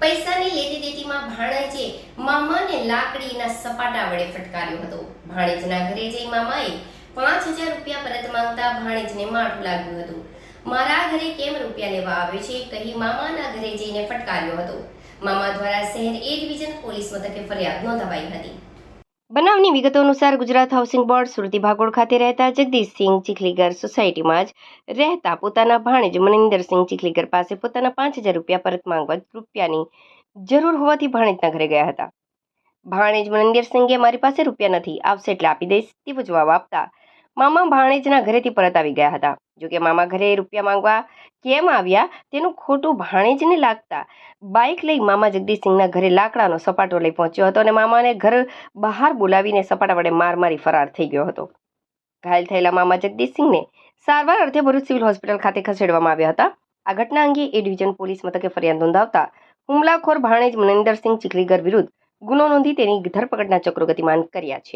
પૈસાની લેતી દેતીમાં ભાણેજે મામાને લાકડીના સપાટા વડે ફટકાર્યો હતો. ભાણેજના ઘરે જઈ મામાએ પાંચ હજાર રૂપિયા પરત માંગતા ભાણેજને માઠું લાગ્યું હતું. મારા ઘરે કેમ રૂપિયા લેવા આવે છે? કહી મામાના ઘરે જઈને ફટકાર્યો હતો. મામા દ્વારા શહેર એ ડિવિઝન પોલીસ મથકે ફરિયાદ નોંધાવાઈ હતી. બનાવની વિગતો અનુસાર ગુજરાત હાઉસિંગ બોર્ડ સુરતી ભાગોળ ખાતે રહેતા જગદીશસિંહ ચીખલીગર સોસાયટીમાં જ રહેતા પોતાના ભાણેજ મનિંદરસિંહ ચીખલીગર પાસે પોતાના પાંચ હજાર રૂપિયા પરત માંગવા રૂપિયાની જરૂર હોવાથી ભાણેજના ઘરે ગયા હતા. ભાણેજ મનિંદરસિંહે મારી પાસે રૂપિયા નથી, આવશે એટલે આપી દઈશ, તેવો જવાબ આપતા મામા ભાણેજના ઘરેથી પરત આવી ગયા હતા. જોકે મામા ઘરે રૂપિયા માંગવા કેમ આવ્યા? તેનું ખોટું ભાણેજને લાગતા. બાઇક લઈ મામા જગદીશસિંહના ઘરે લાકડાનો સપાટો લઈ પહોંચ્યો હતો અને મામાને ઘર બહાર બોલાવીને સપાટા વડે માર મારી ફરાર થઈ ગયો હતો. ઘાયલ થયેલા મામા જગદીશસિંહને સારવાર અર્થે ભરૂચ સિવિલ હોસ્પિટલ ખાતે ખસેડવામાં આવ્યા હતા. આ ઘટના અંગે એ ડિવિઝન પોલીસ મથકે ફરિયાદ નોંધાવતા હુમલાખોર ભાણેજ મનિંદરસિંહ ચીખલીગર વિરુદ્ધ ગુનો નોંધી તેની ધરપકડના ચક્રો ગતિમાન કર્યા છે.